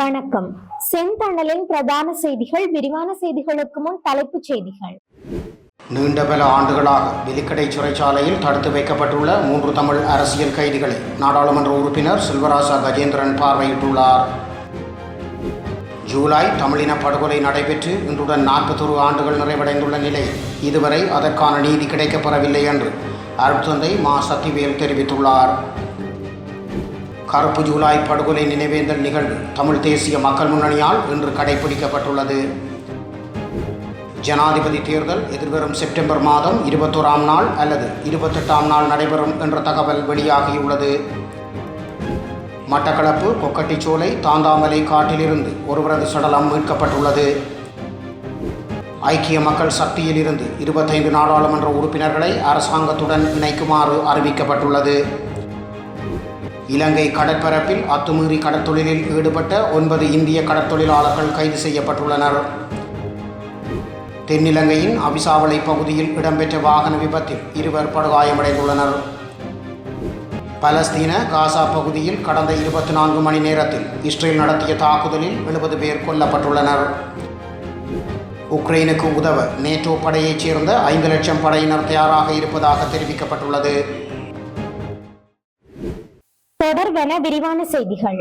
வணக்கம். செந்தணலின் பிரதான செய்திகள் விரிவான செய்திகளுக்கு முன் தலைப்புச் செய்திகள். நீண்ட பல ஆண்டுகளாக வெலிக்கடை சிறைச்சாலையில் தடுத்து வைக்கப்பட்டுள்ள மூன்று தமிழ் அரசியல் கைதிகளை நாடாளுமன்ற உறுப்பினர் செல்வராசா கஜேந்திரன் பார்வையிட்டுள்ளார். ஜூலை தமிழின படுகொலை நடைபெற்று இன்றுடன் நாற்பத்தொரு ஆண்டுகள் நிறைவடைந்துள்ள நிலையில் இதுவரை அதற்கான நீதி கிடைக்கப்பெறவில்லை என்று அருட்தந்தை மா. சத்திவேல் தெரிவித்துள்ளார். கருப்பு ஜூலை படுகொலை நினைவேந்தல் நிகழ்வு தமிழ் தேசிய மக்கள் முன்னணியால் இன்று கடைபிடிக்கப்பட்டுள்ளது. ஜனாதிபதி தேர்தல் எதிர்வரும் செப்டம்பர் மாதம் இருபத்தோராம் நாள் அல்லது இருபத்தெட்டாம் நாள் நடைபெறும் என்ற தகவல் வெளியாகியுள்ளது. மட்டக்களப்பு கொக்கட்டிச்சோலை தாந்தாமலை காட்டிலிருந்து ஒருவரது சடலம் மீட்கப்பட்டுள்ளது. ஐக்கிய மக்கள் சக்தியிலிருந்து இருபத்தைந்து நாடாளுமன்ற உறுப்பினர்களை அரசாங்கத்துடன் இணைக்குமாறு அறிவிக்கப்பட்டுள்ளது. இலங்கை கடற்பரப்பில் அத்துமீறி கடற்தொழிலில் ஈடுபட்ட ஒன்பது இந்திய கடற்தொழிலாளர்கள் கைது செய்யப்பட்டுள்ளனர். தென்னிலங்கையின் அபிசாவளை பகுதியில் இடம்பெற்ற வாகன விபத்தில் இருவர் படுகாயமடைந்துள்ளனர். பலஸ்தீன காசா பகுதியில் கடந்த இருபத்தி நான்கு மணி நேரத்தில் இஸ்ரேல் நடத்திய தாக்குதலில் எழுபது பேர் கொல்லப்பட்டுள்ளனர். உக்ரைனுக்கு உதவ நேட்டோ படையைச் சேர்ந்த ஐந்து லட்சம் படையினர் தயாராக இருப்பதாக தெரிவிக்கப்பட்டுள்ளது. தொடர்வென விரிவான செய்திகள்.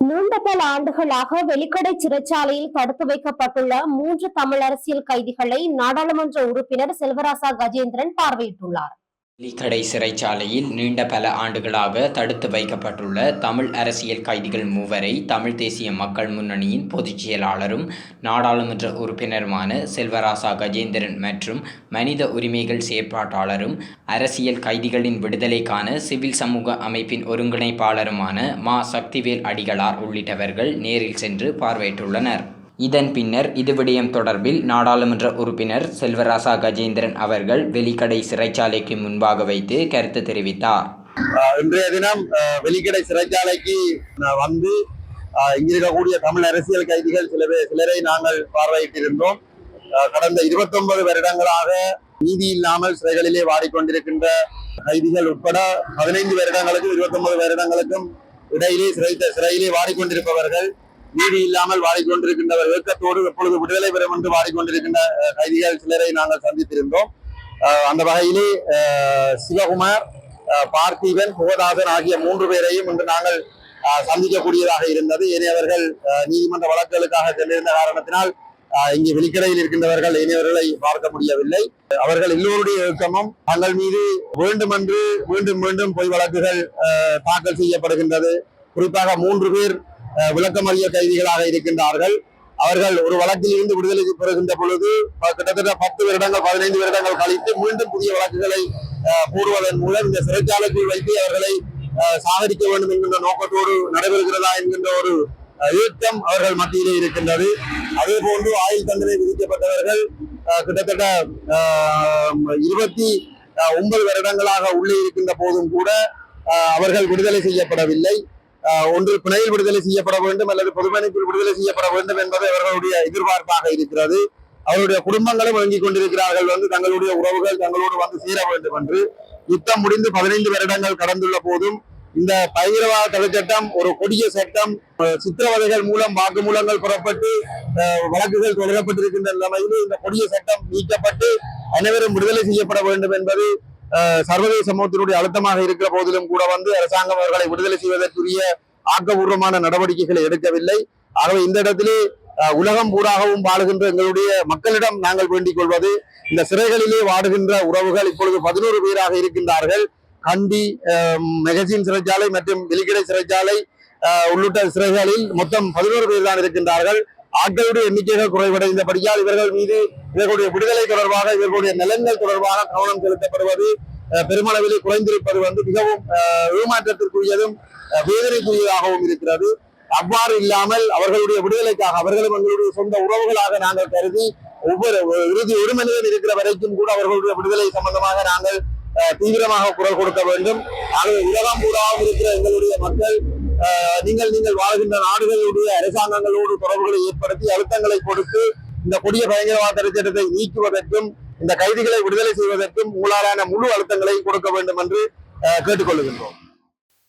நீண்ட பல ஆண்டுகளாக வெளிக்கடை சிறைச்சாலையில் தடுத்து வைக்கப்பட்டுள்ள மூன்று தமிழ் அரசியல் கைதிகளை நாடாளுமன்ற உறுப்பினர் செல்வராசா கஜேந்திரன் பார்வையிட்டுள்ளார். வெலிக்கடை சிறைச்சாலையில் நீண்ட பல ஆண்டுகளாக தடுத்து வைக்கப்பட்டுள்ள தமிழ் அரசியல் கைதிகள் மூவரை தமிழ் தேசிய மக்கள் முன்னணியின் பொதுச் செயலாளரும் நாடாளுமன்ற உறுப்பினருமான செல்வராசா கஜேந்திரன் மற்றும் மனித உரிமைகள் செயற்பாட்டாளரும் அரசியல் கைதிகளின் விடுதலைக்கான சிவில் சமூக அமைப்பின் ஒருங்கிணைப்பாளருமான மா. சக்திவேல் அடிகளார் உள்ளிட்டவர்கள் நேரில் சென்று பார்வையிட்டுள்ளனர். இதன் பின்னர் இது விடயம் தொடர்பில் நாடாளுமன்ற உறுப்பினர் செல்வராசா கஜேந்திரன் அவர்கள் வெலிக்கடை சிறைச்சாலைக்கு முன்பாக வைத்து கருத்து தெரிவித்தார். இன்றைய தினம் ஆஹ் வெளிக்கடை சிறைச்சாலைக்கு வந்து இங்கிருக்கக்கூடிய தமிழ் அரசியல் கைதிகள் சில சிலரை நாங்கள் பார்வையிட்டிருந்தோம். கடந்த 29 வருடங்களாக நீதி இல்லாமல் சிறைகளிலே வாடிக்கொண்டிருக்கின்ற கைதிகள் உட்பட பதினைந்து வருடங்களுக்கும் 29 வருடங்களுக்கும் இடையிலே சிறை சிறையிலே வாடிக்கொண்டிருப்பவர்கள் நீதி இல்லாமல் வாடிக்கொண்டிருக்கின்றவர் ஏக்கத்தோடு எப்பொழுது விடுதலை பெறும் என்று வாடிக்கொண்டிருக்கின்ற கைதிகள் சிலரை நாங்கள் சந்தித்திருந்தோம். அந்த வகையிலே சிவகுமார் பார்த்திபன் முகதாசன் ஆகிய மூன்று பேரையும் இன்று நாங்கள் சந்திக்கக்கூடியதாக இருந்தது. ஏனையவர்கள் அஹ், நீதிமன்ற வழக்குகளுக்காக சென்றிருந்த காரணத்தினால் இங்கே வெளிக்கடையில் இருக்கின்றவர்கள் இனியவர்களை பார்க்க முடியவில்லை. அவர்கள் எல்லோருடைய இயக்கமும் தங்கள் மீது வேண்டுமென்று மீண்டும் மீண்டும் பொய் வழக்குகள் அஹ், தாக்கல் செய்யப்படுகின்றது. குறிப்பாக மூன்று பேர் விளக்கமறிய கைதிகளாக இருக்கின்றார்கள். அவர்கள் ஒரு வழக்கில் இருந்து விடுதலை பெறுகின்ற பொழுது ப- கிட்டத்தட்ட பத்து வருடங்கள் பதினைந்து வருடங்கள் கழித்து மீண்டும் புதிய வழக்குகளை கூறுவதன் மூலம் இந்த சிறைச்சாலைக்குள் வைத்து அவர்களை சாகரிக்க வேண்டும் என்கின்ற நோக்கத்தோடு நடைபெறுகிறதா என்கின்ற ஒரு இயக்கம் அவர்கள் மத்தியிலே இருக்கின்றது. அதே போன்று ஆயுள் தண்டனை விதிக்கப்பட்டவர்கள் கிட்டத்தட்ட இருபத்தி ஒன்பது வருடங்களாக உள்ளே இருக்கின்ற போதும் கூட அவர்கள் விடுதலை செய்யப்படவில்லை. ஒன்று பிணையில் விடுதலை செய்யப்பட வேண்டும் அல்லது பொதுமனைப்பில் விடுதலை செய்யப்பட வேண்டும் என்பது அவர்களுடைய எதிர்பார்ப்பாக இருக்கிறது. அவருடைய குடும்பங்களும் வழங்கிக் கொண்டிருக்கிறார்கள் வந்து தங்களுடைய உறவுகள் தங்களோடு வந்து சேர வேண்டும் என்று. யுத்தம் முடிந்து பதினைந்து வருடங்கள் கடந்துள்ள போதும் இந்த பயங்கரவாத தடை சட்டம் ஒரு கொடிய சட்டம் சித்திரவதைகள் மூலம் வாக்குமூலங்கள் புறப்பட்டு வழக்குகள் தொடரப்பட்டிருக்கின்ற நிலைமையில் இந்த கொடிய சட்டம் நீக்கப்பட்டு அனைவரும் விடுதலை செய்யப்பட வேண்டும் என்பது சர்வதேச சமூகத்தினுடைய அழுத்தமாக இருக்கிற போதிலும் கூட வந்து அரசாங்கம் அவர்களை விடுதலை செய்வதற்குரிய ஆக்கபூர்வமான நடவடிக்கைகளை எடுக்கவில்லை. ஆகவே இந்த இடத்திலே உலகம் பூராகவும் வாழுகின்ற எங்களுடைய மக்களிடம் நாங்கள் வேண்டிக் கொள்வது இந்த சிறைகளிலே வாடுகின்ற உறவுகள் இப்பொழுது பதினோரு பேராக இருக்கின்றார்கள். கண்டி மெகசின் சிறைச்சாலை மற்றும் வெளிக்கடை சிறைச்சாலை உள்ளிட்ட சிறைகளில் மொத்தம் பதினோரு பேர் தான் இருக்கின்றார்கள். ஆட்களுடைய எண்ணிக்கைகள் குறைவடைந்தபடியால் இவர்கள் மீது இவர்களுடைய விடுதலை தொடர்பாக இவர்களுடைய நலன்கள் தொடர்பாக கவனம் செலுத்தப்படுவது பெருமளவில் பெருமளவிலே குறைந்திருப்பது வந்து மிகவும் ஏமாற்றத்திற்குரியதும் வேதனைக்குரியதாகவும் இருக்கிறது. அவ்வாறு இல்லாமல் அவர்களுடைய விடுதலைக்காக அவர்களும் எங்களுடைய சொந்த உறவுகளாக நாங்கள் கருதி ஒவ்வொரு இறுதி ஒரு மனிதன் இருக்கிற வரைக்கும் கூட அவர்களுடைய விடுதலை சம்பந்தமாக நாங்கள் அஹ், தீவிரமாக குரல் கொடுக்க வேண்டும். ஆகவே உலகம் பூராவும் இருக்கிற எங்களுடைய மக்கள் நீங்கள் நீங்கள் வாழ்கின்ற நாடுகளுடைய அரசாங்கங்களோடு தொடர்புகளை ஏற்படுத்தி அழுத்தங்களை கொடுத்து இந்த கொடிய பயங்கரவாத திட்டத்தை நீக்குவதற்கும் இந்த கைதிகளை விடுதலை செய்வதற்கும் உங்களாலான முழு அழுத்தங்களை கொடுக்க வேண்டும் என்று அஹ், கேட்டுக்கொள்கின்றோம்.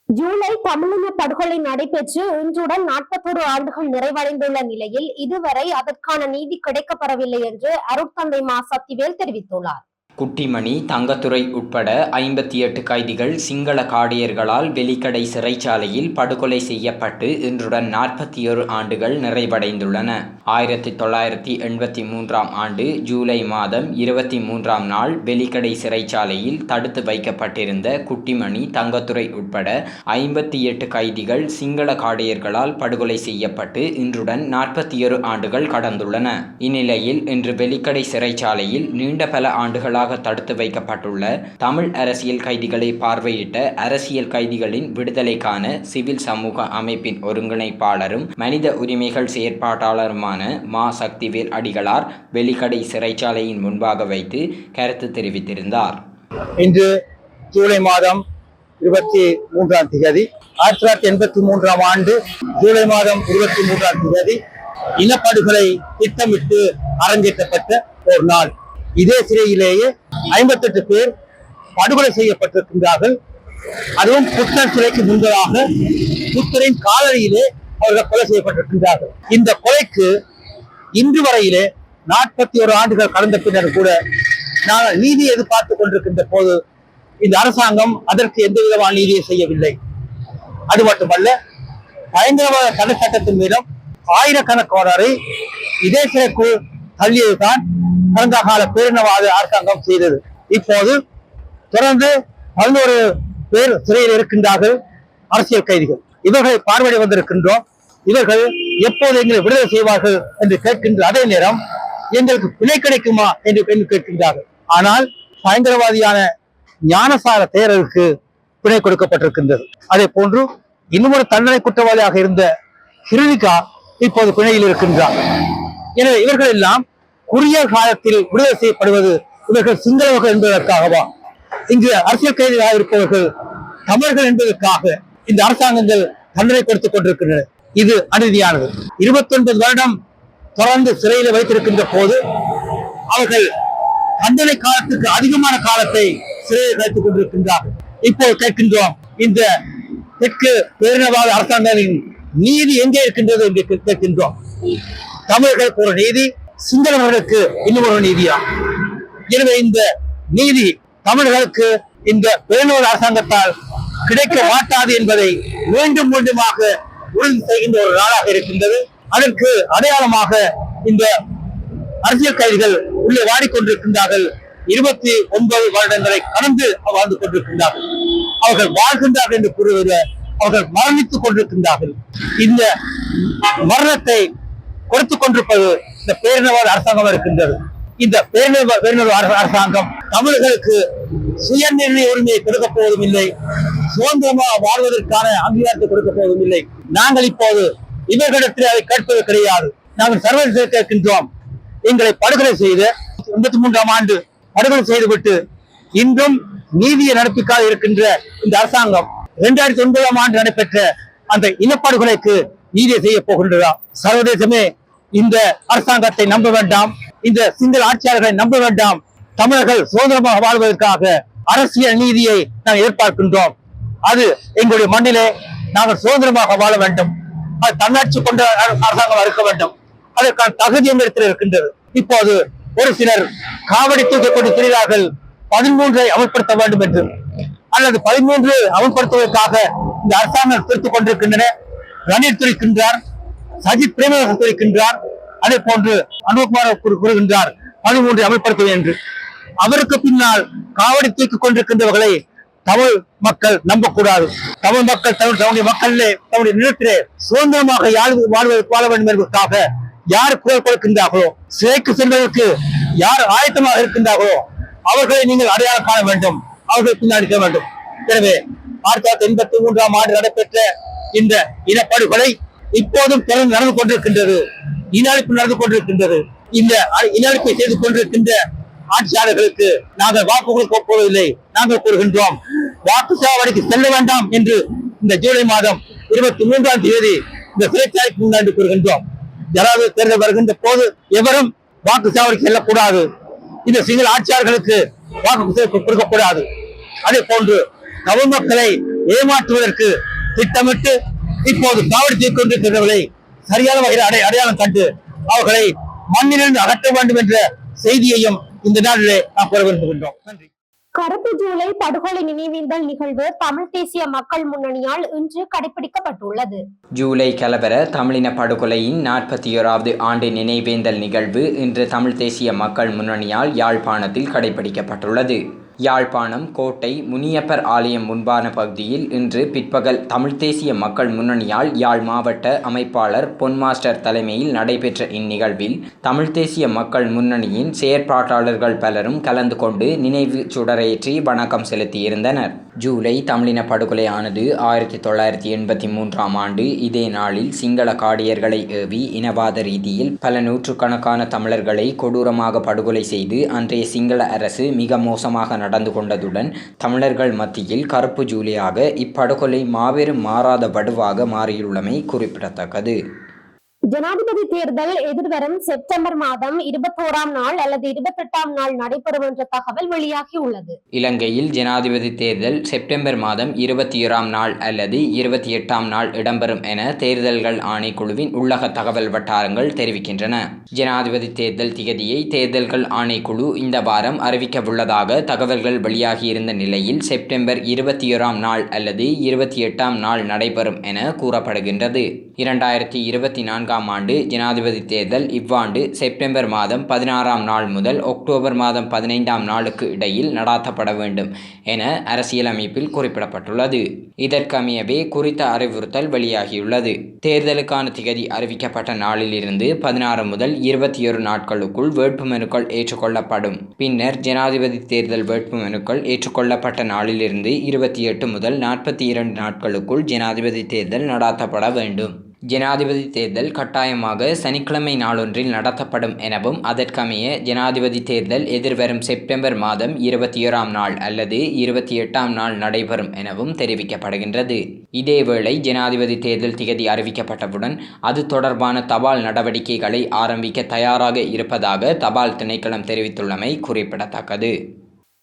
ஜூலை தமிழின படுகொலை நடைபெற்று இன்றுடன் நாற்பத்தோரு ஆண்டுகள் நிறைவடைந்துள்ள நிலையில் இதுவரை அதற்கான நீதி கிடைக்கப்பெறவில்லை என்று அருட்தந்தை மா சக்திவேல் தெரிவித்துள்ளார். குட்டிமணி தங்கத்துறை உட்பட ஐம்பத்தி எட்டு கைதிகள் சிங்கள காடியர்களால் வெலிக்கடை சிறைச்சாலையில் படுகொலை செய்யப்பட்டு இன்றுடன் நாற்பத்தி ஒரு ஆண்டுகள் நிறைவடைந்துள்ளன. ஆயிரத்தி தொள்ளாயிரத்தி எண்பத்தி மூன்றாம் ஆண்டு ஜூலை மாதம் இருபத்தி மூன்றாம் நாள் வெலிக்கடை சிறைச்சாலையில் தடுத்து வைக்கப்பட்டிருந்த குட்டிமணி தங்கத்துறை உட்பட ஐம்பத்தி எட்டு கைதிகள் சிங்கள காடியர்களால் படுகொலை செய்யப்பட்டு இன்றுடன் நாற்பத்தி ஒரு ஆண்டுகள் கடந்துள்ளன. இந்நிலையில் இன்று வெலிக்கடை சிறைச்சாலையில் நீண்ட பல ஆண்டுகளாக தடுத்து வைக்கப்பட்டுள்ள தமிழ் அரசியல் கைதிகளை பார்வையிட்ட அரசியல் கைதிகளின் விடுதலைக்கான சிவில் சமூக அமைப்பின் ஒருங்கிணைப்பாளரும் மனித உரிமைகள் செயற்பாட்டாளருமான மா. சக்திவேல் அடிகளார் வெளிக்கடை சிறைச்சாலையின் முன்பாக வைத்து கருத்து தெரிவித்திருந்தார். இன்று ஜூலை மாதம் இருபத்தி மூன்றாம் தேதி ஆயிரத்தி தொள்ளாயிரத்தி எண்பத்தி மூன்றாம் ஆண்டு ஜூலை மாதம் இருபத்தி மூன்றாம் தேதி இனப்படுகொலை திட்டமிட்டு அரங்கேற்றப்பட்ட ஒரு நாள். இதே சிறையிலேயே ஐம்பத்தெட்டு பேர் படுகொலை செய்யப்பட்டிருக்கின்றார்கள். அதுவும் புத்தர் சிலைக்கு முன்பதாக புத்தரின் காலடியிலே அவர்கள் கொலை செய்யப்பட்டிருக்கின்றார்கள். இந்த கொலைக்கு இன்று வரையிலே நாற்பத்தி ஒரு ஆண்டுகள் கடந்த பின்னர் கூட நாங்கள் நீதி எதிர்பார்த்துக் கொண்டிருக்கின்ற போது இந்த அரசாங்கம் அதற்கு எந்த விதமான நீதியை செய்யவில்லை. அது மட்டுமல்ல பயங்கரவாத தடை சட்டத்தின் மூலம் ஆயிரக்கணக்கானரை இதே சிறைக்குள் தள்ளியதுதான் கடந்த கால பேரினவாத அரசாங்கம் செய்தது. இப்போது தொடர்ந்து பதினோரு பேர் சிறையில் இருக்கின்றார்கள் அரசியல் கைதிகள். இவர்களை பார்வையிட வந்திருக்கின்றோம். இவர்கள் எப்போது எங்களை விடுதலை செய்வார்கள் என்று கேட்கின்ற அதே நேரம் எங்களுக்கு பிணை கிடைக்குமா என்று என்று கேட்கின்றார்கள். ஆனால் பயங்கரவாதியான ஞானசார தேரருக்கு பிணை கொடுக்கப்பட்டிருக்கின்றது. அதே போன்று இன்னும் தண்டனை குற்றவாளியாக இருந்த ஹிருணிகா இப்போது பிணையில் இருக்கின்றார். எனவே இவர்கள் எல்லாம் குறுகிய காலத்தில் விடுதலை செய்யப்படுவது இவர்கள் சிங்களவர்கள் என்பதற்காகவா? இங்கு அரசியல் கைதிகளாக இருப்பவர்கள் தமிழர்கள் என்பதற்காக இந்த அரசாங்கங்கள் தண்டனை கொடுத்துக் கொண்டிருக்கின்றன. இது அநீதியானது. இருபத்தி ஒன்பது வருடம் தொடர்ந்து சிறையில் வைத்திருக்கின்ற போது அவர்கள் தண்டனை காலத்துக்கு அதிகமான காலத்தை சிறையில் வைத்துக் கொண்டிருக்கின்றார்கள். இப்போது கேட்கின்றோம் இந்த தெற்கு பேரினவாத அரசாங்கங்களின் நீதி எங்கே இருக்கின்றது என்று கேட்கின்றோம். தமிழர்களுக்கு ஒரு நீதி சிங்களவர்களுக்கு இன்னும் ஒரு நீதியா? எனவே இந்த நீதி தமிழர்களுக்கு இந்த பேரினவாத அரசாங்கத்தால் கிடைக்க மாட்டாது என்பதை மீண்டும் மீண்டுமாக உறுதி செய்கின்ற ஒரு நாளாக இருக்கின்றது. அதற்கு அடையாளமாக இந்த அரசியல் கைதிகள் உள்ளே வாடிக்கொண்டிருக்கின்றார்கள். இருபத்தி ஒன்பது வருடங்களை கடந்து வாழ்ந்து கொண்டிருக்கின்றார்கள். அவர்கள் வாழ்கின்றார்கள் என்று கூறுவது அவர்கள் மரணித்துக் கொண்டிருக்கின்றார்கள். இந்த மரணத்தை கொடுத்துக் கொண்டிருப்பது இந்த பேரினவாத அரசாங்கம் இருக்கின்றது. இந்த பேரினவ பேரினவாத அரச- அரசாங்கம் தமிழர்களுக்கு சுய நிர்ணய உரிமையை கொடுக்க போவதும் இல்லை சுதந்திரமாக வாழ்வதற்கான அங்கீகாரத்தை கொடுக்க போவதும் இல்லை நாங்கள் இப்போது இவர்களிடத்தில் அதை கேட்பது கிடையாது. நாங்கள் சர்வதேச கேட்கின்றோம். எங்களை படுகொலை செய்து எண்பத்தி மூன்றாம் ஆண்டு படுகொலை செய்துவிட்டு இன்றும் நீதியை நடப்பிக்காது இருக்கின்ற இந்த அரசாங்கம் இரண்டாயிரத்தி ஒன்பதாம் ஆண்டு நடைபெற்ற அந்த இனப்படுகொலைக்கு நீதியை செய்ய போகின்றதா? சர்வதேசமே இந்த அரசாங்கத்தை நம்ப வேண்டாம். இந்த சிங்கள ஆட்சியாளர்களை நம்ப வேண்டாம். தமிழர்கள் சுதந்திரமாக வாழ்வதற்காக அரசியல் நீதியை நாங்கள் எதிர்பார்க்கின்றோம். அது எங்களுடைய மண்ணிலே நாங்கள் சுதந்திரமாக வாழ வேண்டும். அது தன்னாட்சி கொண்ட அரசாங்கம் இருக்க வேண்டும். அதற்கான தகுதி எங்களிடத்தில் இருக்கின்றது. இப்போது ஒரு சிலர் காவடி தூக்கக்கூடிய தொழிலாளர்கள் பதிமூன்றை அமல்படுத்த வேண்டும் என்று. அல்லது பதிமூன்று அமல்படுத்துவதற்காக இந்த அரசாங்கம் திருத்திக் கொண்டிருக்கின்றன. ரணில் துரிக்கின்றார். சஜித் பிரேமதாசன் துரிக்கின்றார் அதே போன்று அனுகுமார் கூறுகின்றார் பதிமூன்றை அமல்படுத்துவது என்று. அவருக்கு பின்னால் காவடி தூக்கிக் கொண்டிருக்கின்றவர்களை தமிழ் மக்கள் நம்பக்கூடாது. தமிழ் மக்கள் தமிழ் தன்னுடைய மக்களிலே தன்னுடைய நிலத்திலே சுதந்திரமாக யாழ் வாழ்வதற்கு வாழ வேண்டும் என்பதற்காக யார் குரல் கொடுக்கின்றார்களோ சிறைக்கு செல்வதற்கு யார் ஆயத்தமாக இருக்கின்றார்களோ அவர்களை நீங்கள் அடையாளம் காண வேண்டும். அவர்களை பின்னால் இருக்க வேண்டும். எனவே ஆயிரத்தி தொள்ளாயிரத்தி எண்பத்தி மூன்றாம் ஆண்டு நடைபெற்ற இந்த இனப்படுகொலை இப்போதும் தொடர்ந்து நடந்து கொண்டிருக்கின்றது. இனஅழிப்பு நடந்து கொண்டிருக்கின்றது. இந்த அ- இனஅழிப்பை செய்து கொண்டிருக்கின்ற ஆட்சியாளர்களுக்கு நாங்கள் வாக்கு கொடுக்க போவதில்லை நாங்கள் கூறுகின்றோம். வாக்கு சாவடிக்கு செல்ல வேண்டாம் என்று இந்த ஜூலை மாதம் இருபத்தி மூன்றாம் தேதி இந்த சிறைச்சாலைக்கு முன்னாடி கூறுகின்றோம். ஜனாதிபதி தேர்தல் வருகின்ற போது எவரும் வாக்கு சாவடிக்கு செல்லக்கூடாது. இந்த சிங்கள ஆட்சியாளர்களுக்கு வாக்கு கொடுக்கக்கூடாது. அதே போன்று தமிழ் மக்களை ஏமாற்றுவதற்கு திட்டமிட்டு இப்போது காவடி தூக்கிக் கொண்டிருக்கிறவர்களை சரியான வகையில் அடை அடையாளம் கண்டு அவர்களை மண்ணிலிருந்து அகற்ற வேண்டும் என்ற செய்தியையும் இந்த நாளிலே நாம் கூற விரும்புகின்றோம். நன்றி. கருப்பு ஜூலை படுகொலை நினைவேந்தல் நிகழ்வு தமிழ் தேசிய மக்கள் முன்னணியால் இன்று கடைபிடிக்கப்பட்டுள்ளது. ஜூலை கலவர தமிழின படுகொலையின் நாற்பத்தி ஓராவது ஆண்டு நினைவேந்தல் நிகழ்வு இன்று தமிழ் தேசிய மக்கள் முன்னணியால் யாழ்ப்பாணத்தில் கடைபிடிக்கப்பட்டுள்ளது. யாழ்ப்பாணம் கோட்டை முனியப்பர் ஆலயம் முன்பான பகுதியில் இன்று பிற்பகல் தமிழ் தேசிய மக்கள் முன்னணியால் யாழ் மாவட்ட அமைப்பாளர் பொன் மாஸ்டர் தலைமையில் நடைபெற்ற இந்நிகழ்வில் தமிழ் தேசிய மக்கள் முன்னணியின் செயற்பாட்டாளர்கள் பலரும் கலந்து கொண்டு நினைவு சுடரேற்றி வணக்கம் செலுத்தியிருந்தனர். ஜூலை தமிழின படுகொலையானது ஆயிரத்தி தொள்ளாயிரத்தி எண்பத்தி மூன்றாம் ஆண்டு இதே நாளில் சிங்கள காடியர்களை ஏவி இனவாத ரீதியில் பல நூற்றுக்கணக்கான தமிழர்களை கொடூரமாக படுகொலை செய்து அன்றைய சிங்கள அரசு மிக மோசமாக நடந்து கொண்டதுடன் தமிழர்கள் மத்தியில் கருப்பு ஜூலியாக இப்படுகொலை மாபெரும் மாறாத வடுவாக மாறியுள்ளமை குறிப்பிடத்தக்கது. ஜனாதிபதி தேர்தல் எதிர்வரும் செப்டம்பர் மாதம் இருபத்தி ஓராம் நாள் அல்லது இருபத்தெட்டாம் நாள் நடைபெறும் என்ற தகவல் வெளியாகி உள்ளது. இலங்கையில் ஜனாதிபதி தேர்தல் செப்டம்பர் மாதம் இருபத்தி ஓராம் நாள் அல்லது இருபத்தி எட்டாம் நாள் இடம்பெறும் என தேர்தல்கள் ஆணைக்குழுவின் உள்ளக தகவல் வட்டாரங்கள் தெரிவிக்கின்றன. ஜனாதிபதி தேர்தல் திகதியை தேர்தல்கள் ஆணைக்குழு இந்த வாரம் அறிவிக்கவுள்ளதாக தகவல்கள் வெளியாகியிருந்த நிலையில் செப்டம்பர் இருபத்தி ஓராம் நாள் அல்லது இருபத்தி எட்டாம் நாள் நடைபெறும் என கூறப்படுகின்றது. இரண்டாயிரத்தி இருபத்தி நான்கு நான்காம் ஆண்டு ஜனாதிபதி தேர்தல் இவ்வாண்டு செப்டம்பர் மாதம் பதினாறாம் நாள் முதல் அக்டோபர் மாதம் பதினைந்தாம் நாளுக்கு இடையில் நடாத்தப்பட வேண்டும் என அரசியலமைப்பில் குறிப்பிடப்பட்டுள்ளது. இதற்கமையவே குறித்த அறிவுறுத்தல் வெளியாகியுள்ளது. தேர்தலுக்கான திகதி அறிவிக்கப்பட்ட நாளிலிருந்து பதினாறு முதல் இருபத்தி ஒரு நாட்களுக்குள் வேட்புமனுக்கள் ஏற்றுக்கொள்ளப்படும். பின்னர் ஜனாதிபதி தேர்தல் வேட்புமனுக்கள் ஏற்றுக்கொள்ளப்பட்ட நாளிலிருந்து இருபத்தி எட்டு முதல் நாற்பத்தி இரண்டு நாட்களுக்குள் ஜனாதிபதி தேர்தல் நடாத்தப்பட வேண்டும். ஜனாதிபதி தேர்தல் கட்டாயமாக சனிக்கிழமை நாளொன்றில் நடத்தப்படும் எனவும் அதற்கமைய ஜனாதிபதி தேர்தல் எதிர்வரும் செப்டம்பர் மாதம் இருபத்தி ஓராம் நாள் அல்லது இருபத்தி எட்டாம் நாள் நடைபெறும் எனவும் தெரிவிக்கப்படுகின்றது. இதேவேளை ஜனாதிபதி தேர்தல் திகதி அறிவிக்கப்பட்டவுடன் அது தொடர்பான தபால் நடவடிக்கைகளை ஆரம்பிக்க தயாராக இருப்பதாக தபால் திணைக்களம் தெரிவித்துள்ளமை குறிப்பிடத்தக்கது.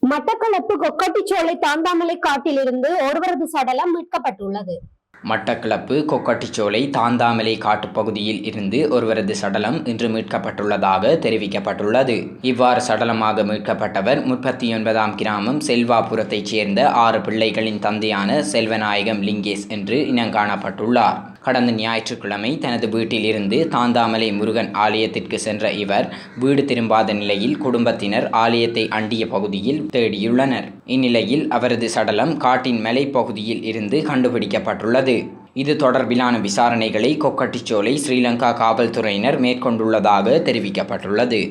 மட்டக்களப்பு கொக்கட்டிச்சோலை தாந்தாமலை காட்டிலிருந்து ஒருவரது சடலம் மீட்கப்பட்டுள்ளது. மட்டக்களப்பு கொக்கட்டிச்சோலை தாந்தாமலை காட்டுப்பகுதியில் இருந்து ஒருவரது சடலம் இன்று மீட்கப்பட்டுள்ளதாக தெரிவிக்கப்பட்டுள்ளது. இவ்வாறு சடலமாக மீட்கப்பட்டவர் முப்பத்தி ஒன்பதாம் கிராமம் செல்வாபுரத்தைச் சேர்ந்த ஆறு பிள்ளைகளின் தந்தையான செல்வநாயகம் லிங்கேஸ் என்று இனங்காணப்பட்டுள்ளார் கடந்த ஞாயிற்றுக்கிழமை தனது வீட்டிலிருந்து தாந்தாமலை முருகன் ஆலயத்திற்கு சென்ற இவர் வீடு திரும்பாத நிலையில் குடும்பத்தினர் ஆலயத்தை அண்டிய பகுதியில் தேடியுள்ளனர். இந்நிலையில் அவரது சடலம் காட்டின் மலைப்பகுதியில் இருந்து கண்டுபிடிக்கப்பட்டுள்ளது. இது தொடர்பிலான விசாரணைகளை கொக்கட்டிச்சோலை ஸ்ரீலங்கா காவல்துறையினர் மேற்கொண்டுள்ளதாக தெரிவிக்கப்பட்டுள்ளது.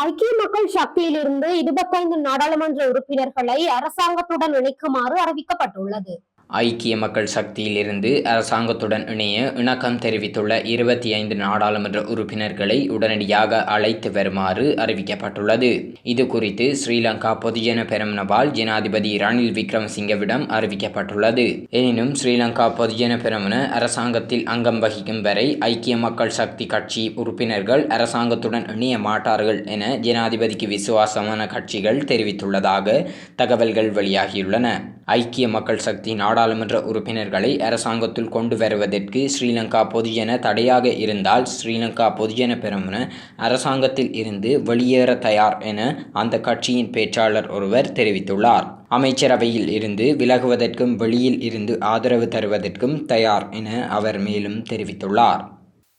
ஐக்கிய மக்கள் சக்தியிலிருந்து இருபத்தைந்து நாடாளுமன்ற உறுப்பினர்களை அரசாங்கத்துடன் இணைக்குமாறு அறிவிக்கப்பட்டுள்ளது. ஐக்கிய மக்கள் சக்தியிலிருந்து அரசாங்கத்துடன் இணைய இணக்கம் தெரிவித்துள்ள இருபத்தி ஐந்து நாடாளுமன்ற உறுப்பினர்களை உடனடியாக அழைத்து வருமாறு அறிவிக்கப்பட்டுள்ளது. இது குறித்து ஸ்ரீலங்கா பொதுஜன பெரமுனவால் ஜனாதிபதி ரணில் விக்ரமசிங்கவிடம் அறிவிக்கப்பட்டுள்ளது. எனினும் ஸ்ரீலங்கா பொதுஜன பெரமுன அரசாங்கத்தில் அங்கம் வகிக்கும் வரை ஐக்கிய மக்கள் சக்தி கட்சி உறுப்பினர்கள் அரசாங்கத்துடன் இணைய மாட்டார்கள் என ஜனாதிபதிக்கு விசுவாசமான கட்சிகள் தெரிவித்துள்ளதாக தகவல்கள் வெளியாகியுள்ளன. ஐக்கிய மக்கள் சக்தி நாடாளுமன்ற உறுப்பினர்களை அரசாங்கத்தில் கொண்டு வருவதற்கு ஸ்ரீலங்கா பொதுஜன தடையாக இருந்தால் ஸ்ரீலங்கா பொதுஜன பெருமன அரசாங்கத்தில் இருந்து வெளியேற தயார் என அந்த கட்சியின் பேச்சாளர் ஒருவர் தெரிவித்துள்ளார். அமைச்சரவையில் இருந்து விலகுவதற்கும் வெளியில் இருந்து ஆதரவு தருவதற்கும் தயார் என அவர் மேலும் தெரிவித்துள்ளார்.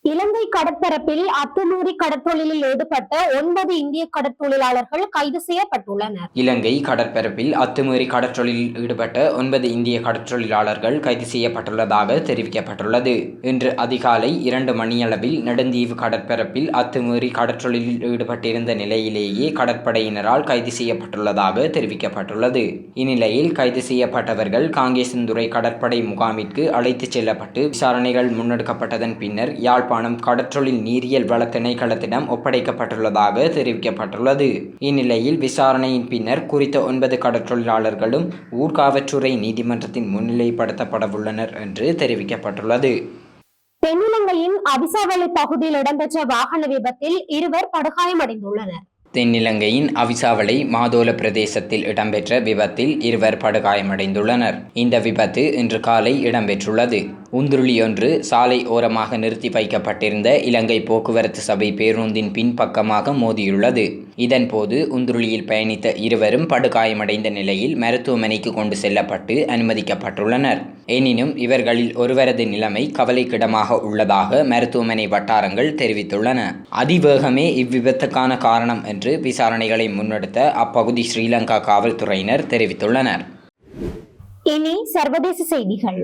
இலங்கை கடற்பரப்பில் அத்துமீறி கடற்தொழிலில் ஈடுபட்ட ஒன்பது இந்திய கடற்தொழிலாளர்கள் கைது செய்யப்பட்டுள்ளனர். இலங்கை கடற்பரப்பில் அத்துமீறி கடற்றொழிலில் ஈடுபட்ட ஒன்பது இந்திய கடற்றொழிலாளர்கள் கைது செய்யப்பட்டுள்ளதாக தெரிவிக்கப்பட்டுள்ளது. இன்று அதிகாலை இரண்டு மணியளவில் நெடுந்தீவு கடற்பரப்பில் அத்துமீறி கடற்றொழிலில் ஈடுபட்டிருந்த நிலையிலேயே கடற்படையினரால் கைது செய்யப்பட்டுள்ளதாக தெரிவிக்கப்பட்டுள்ளது. இந்நிலையில் கைது செய்யப்பட்டவர்கள் காங்கேசந்துறை கடற்படை முகாமிற்கு அழைத்துச் செல்லப்பட்டு விசாரணைகள் முன்னெடுக்கப்பட்டதன் பின்னர் யாழ் யாழ்ப்பாணம் கடற்றொழில் நீரியல் வள திணைக்களத்திடம் ஒப்படைக்கப்பட்டுள்ளதாக தெரிவிக்கப்பட்டுள்ளது. இந்நிலையில் விசாரணையின் பின்னர் குறித்த ஒன்பது கடற்றொழிலாளர்களும் ஊர்காவற்றுறை நீதிமன்றத்தின் முன்னிலைப்படுத்தப்படவுள்ளனர் என்று தெரிவிக்கப்பட்டுள்ளது. தென்னிலங்கையின் அபிசாவளி பகுதியில் இடம்பெற்ற வாகன விபத்தில் இருவர் படுகாயமடைந்துள்ளனர். தென்னிலங்கையின் அவிசாவளை மாதோல பிரதேசத்தில் இடம்பெற்ற விபத்தில் இருவர் படுகாயமடைந்துள்ளனர். இந்த விபத்து இன்று காலை இடம்பெற்றுள்ளது. உந்துருளியொன்று சாலை ஓரமாக நிறுத்தி வைக்கப்பட்டிருந்த இலங்கை போக்குவரத்து சபை பேருந்தின் பின்பக்கமாக மோதியுள்ளது. இதன்போது உந்துருளியில் பயணித்த இருவரும் படுகாயமடைந்த நிலையில் மருத்துவமனைக்கு கொண்டு செல்லப்பட்டு அனுமதிக்கப்பட்டுள்ளனர். எனினும் இவர்களில் ஒருவரது நிலைமை கவலைக்கிடமாக உள்ளதாக மருத்துவமனை வட்டாரங்கள் தெரிவித்துள்ளன. அதிவேகமே இவ்விபத்துக்கான காரணம் என்று விசாரணைகளை முன்னெடுத்த அப்பகுதி ஸ்ரீலங்கா காவல்துறையினர் தெரிவித்துள்ளனர். இனி சர்வதேச செய்திகள்.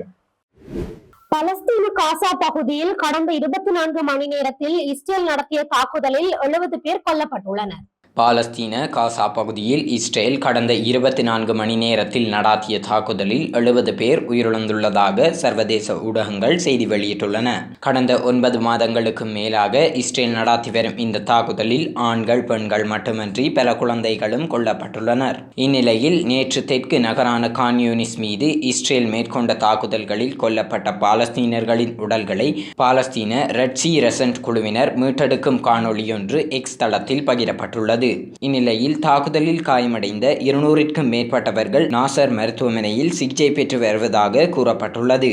பலஸ்தீன காசா பகுதியில் கடந்த இருபத்தி நான்கு மணி நேரத்தில் இஸ்ரேல் நடத்திய தாக்குதலில் எழுபது பேர் கொல்லப்பட்டுள்ளனர். பாலஸ்தீன காசா பகுதியில் இஸ்ரேல் கடந்த இருபத்தி நான்கு மணி நேரத்தில் நடாத்திய தாக்குதலில் எழுபது பேர் உயிரிழந்துள்ளதாக சர்வதேச ஊடகங்கள் செய்தி வெளியிட்டுள்ளன. கடந்த ஒன்பது மாதங்களுக்கு மேலாக இஸ்ரேல் நடாத்தி வரும் இந்த தாக்குதலில் ஆண்கள் பெண்கள் மட்டுமின்றி பல குழந்தைகளும் கொல்லப்பட்டுள்ளனர். இந்நிலையில் நேற்று தெற்கு நகரான கான்யூனிஸ் மீது இஸ்ரேல் மேற்கொண்ட தாக்குதல்களில் கொல்லப்பட்ட பாலஸ்தீனர்களின் உடல்களை பாலஸ்தீன ரெட்சி ரெசன்ட் குழுவினர் மீட்டெடுக்கும் காணொளியொன்று எக்ஸ் தளத்தில் பகிரப்பட்டுள்ளது. இந்நிலையில் தாக்குதலில் காயமடைந்த இருநூறிற்கும் மேற்பட்டவர்கள் நாசர் மருத்துவமனையில் சிகிச்சை பெற்று வருவதாக கூறப்பட்டுள்ளது.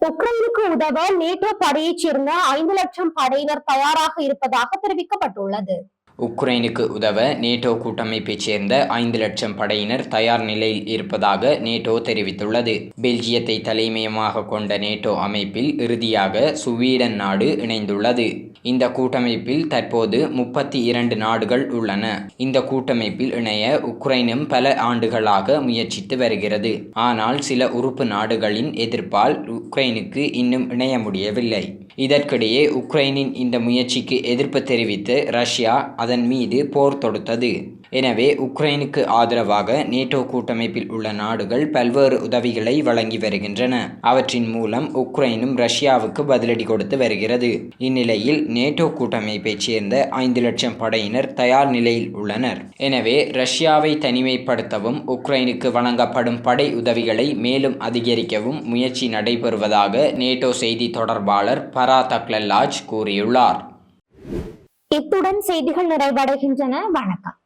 உக்ரைனுக்கு உதவ நேட்டோ படையைச் சேர்ந்த ஐந்து லட்சம் படையினர் தயாராக இருப்பதாக தெரிவிக்கப்பட்டுள்ளது. உக்ரைனுக்கு உதவ நேட்டோ கூட்டமைப்பைச் சேர்ந்த ஐந்து லட்சம் படையினர் தயார் நிலையில் இருப்பதாக நேட்டோ தெரிவித்துள்ளது. பெல்ஜியத்தை தலைமையமாக கொண்ட நேட்டோ அமைப்பில் இறுதியாக சுவீடன் நாடு இணைந்துள்ளது. இந்த கூட்டமைப்பில் தற்போது முப்பத்தி இரண்டு நாடுகள் உள்ளன. இந்த கூட்டமைப்பில் இணைய உக்ரைனும் பல ஆண்டுகளாக முயற்சித்து வருகிறது. ஆனால் சில உறுப்பு நாடுகளின் எதிர்ப்பால் உக்ரைனுக்கு இன்னும் இணைய முடியவில்லை. இதற்கிடையே உக்ரைனின் இந்த முயற்சிக்கு எதிர்ப்பு தெரிவித்து ரஷ்யா அதன் மீது போர் தொடுத்தது. எனவே உக்ரைனுக்கு ஆதரவாக நேட்டோ கூட்டமைப்பில் உள்ள நாடுகள் பல்வேறு உதவிகளை வழங்கி வருகின்றன. அவற்றின் மூலம் உக்ரைனும் ரஷ்யாவுக்கு பதிலடி கொடுத்து வருகிறது. இந்நிலையில் நேட்டோ கூட்டமைப்பைச் சேர்ந்த ஐந்து லட்சம் படையினர் தயார் நிலையில் உள்ளனர். எனவே ரஷ்யாவை தனிமைப்படுத்தவும் உக்ரைனுக்கு வழங்கப்படும் படை உதவிகளை மேலும் அதிகரிக்கவும் முயற்சி நடைபெறுவதாக நேட்டோ செய்தி தொடர்பாளர் சாரா தக்லல்லாஜ் கூறியுள்ளார். இத்துடன் செய்திகள் நிறைவடைகின்றன. வணக்கம்.